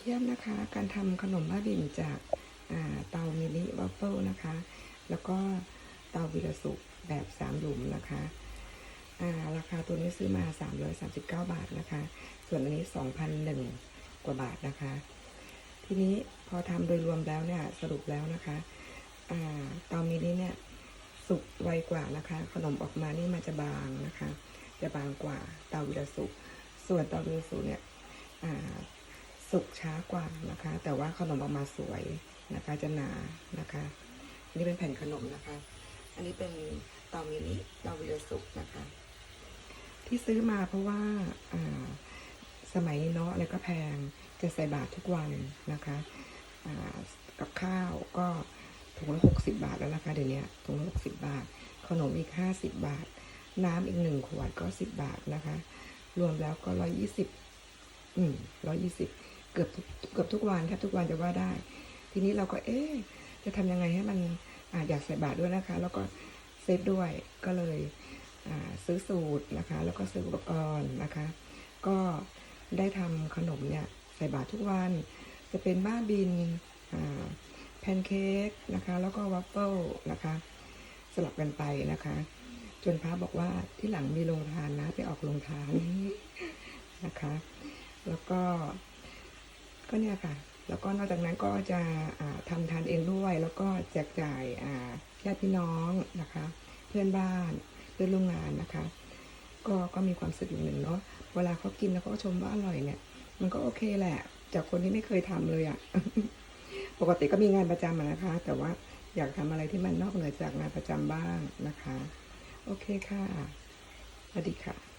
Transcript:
เทียบนะคะ การทำขนมบ้าบิ่นจากเตามินิวัฟเฟิลนะคะ แล้วก็เตาวิลสุแบบสามหลุมนะคะราคาตัวนี้ซื้อมา 339 บาทนะคะ ส่วนอันนี้ 2,001 กว่าบาทนะคะ ทีนี้พอทำโดยรวมแล้วเนี่ยสรุปแล้วนะคะเตามินิเนี่ยสุกไวกว่านะคะ ขนมออกมานี่มันจะบางนะคะ จะบางกว่าเตาวิลสุส่วนเตาวิลสุเนี่ย สุกช้ากว่านะคะ แต่ว่าขนมออกมาสวยนะคะจะหนานะคะอันนี้เป็นแผ่นขนมนะคะ อันนี้เป็นเตามินิเตาวิลสุกนะคะ ที่ซื้อมาเพราะว่าสมัยนี้เนาะอะไรก็แพงจะใส่บาททุกวันนะคะกับข้าวก็ถุงละหกสิบาทแล้วนะคะเดี๋ยวนี้ถุงละหกสิบาท ขนมอีกห้าสิบบาท น้ำอีกหนึ่งขวดก็สิบบาทนะคะ รวมแล้วก็ร้อยยี่สิบอืมร้อยยี่สิบ เกือบเกือบทุกวันแทบทุกวันจะว่าได้ ทีนี้เราก็เอ๊จะทำยังไงให้มันอาอยากใส่บาตรด้วยนะคะ แล้วก็เซฟด้วยก็เลยซื้อสูตรนะคะ แล้วก็ซื้ออุปกรณ์นะคะ ก็ได้ทำขนมเนี่ยใส่บาตรทุกวัน จะเป็นบ้าบินแพนเค้กนะคะ แล้วก็วัฟเฟิลนะคะสลับกันไปนะคะ จนพระบอกว่าที่หลังมีโรงทานนะไปออกโรงทานนะคะ แล้วก็ ก็เนี่ยค่ะ แล้วก็นอกจากนั้นก็จะอ่าทำทานเองด้วย แล้วก็แจกจ่ายญาติพี่น้องนะคะ เพื่อนบ้านเพื่อนร่วมงานนะคะ ก็ก็มีความสุขอย่างหนึ่งเนาะเวลาเขากินแล้วเขาก็ชมว่าอร่อยเนี่ย มันก็โอเคแหละ จากคนที่ไม่เคยทำเลยอะ่ะปกติก็มีงานประจำนะคะ แต่ว่าอยากทำอะไรที่มันนอกเหนือจากงานประจำบ้างนะคะ โอเคค่ะสวัสดีค่ะ